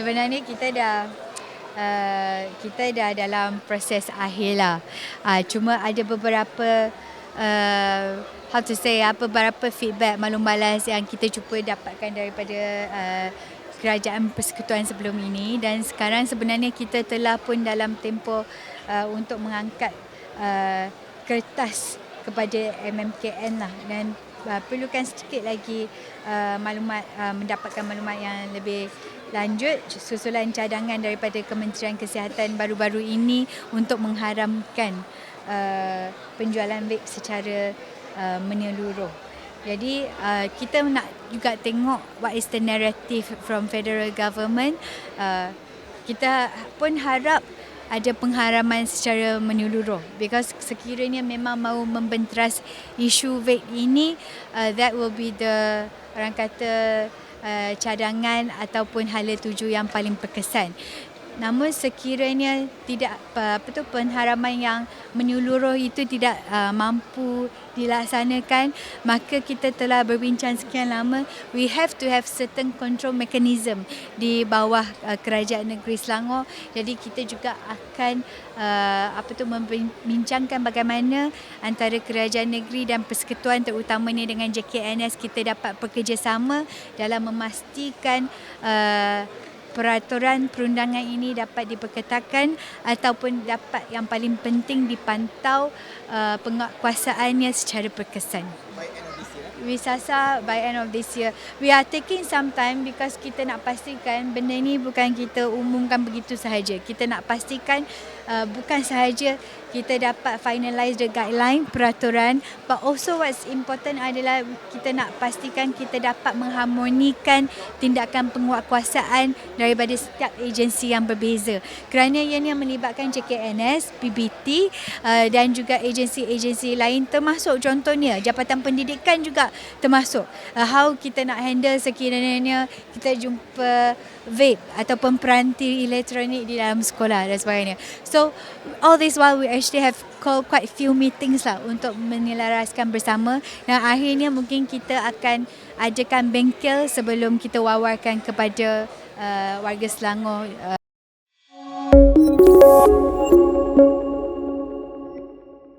sebenarnya kita dah uh, kita dah dalam proses akhir lah. Uh, cuma ada beberapa uh, how to say apa beberapa feedback malum balas yang kita cuba dapatkan daripada uh, kerajaan persekutuan sebelum ini dan sekarang sebenarnya kita telah pun dalam tempoh uh, untuk mengangkat uh, kertas kepada MMKN lah dan uh, perlukan sedikit lagi uh, maklumat uh, mendapatkan maklumat yang lebih lanjut susulan cadangan daripada Kementerian Kesihatan baru-baru ini untuk mengharamkan uh, penjualan vape secara uh, menyeluruh. Jadi uh, kita nak juga tengok what is the narrative from federal government. Uh, kita pun harap ada pengharaman secara menyeluruh because sekiranya memang mahu membenteras isu vape ini uh, that will be the orang kata uh, cadangan ataupun hala tuju yang paling berkesan Namun sekiranya tidak apa tu pengharaman yang menyeluruh itu tidak uh, mampu dilaksanakan maka kita telah berbincang sekian lama. We have to have certain control mechanism di bawah uh, kerajaan negeri Selangor. Jadi kita juga akan uh, apa tu membincangkan bagaimana antara kerajaan negeri dan persekutuan terutamanya dengan JKNS kita dapat bekerjasama dalam memastikan uh, peraturan perundangan ini dapat diperketatkan ataupun dapat yang paling penting dipantau uh, penguatkuasaannya secara berkesan. Wisasa by end of this year. We are taking some time because kita nak pastikan benda ni bukan kita umumkan begitu sahaja. Kita nak pastikan uh, bukan sahaja kita dapat finalize the guideline peraturan. But also what's important adalah kita nak pastikan kita dapat mengharmonikan tindakan penguatkuasaan daripada setiap agensi yang berbeza. Kerana ianya melibatkan JKNS, PBT uh, dan juga agensi-agensi lain termasuk contohnya Jabatan Pendidikan juga termasuk. Uh, how kita nak handle sekiranya kita jumpa vape ataupun peranti elektronik di dalam sekolah dan sebagainya. So all this while we actually have call quite few meetings lah untuk menyelaraskan bersama. Dan akhirnya mungkin kita akan adakan bengkel sebelum kita wawarkan kepada uh, warga Selangor uh,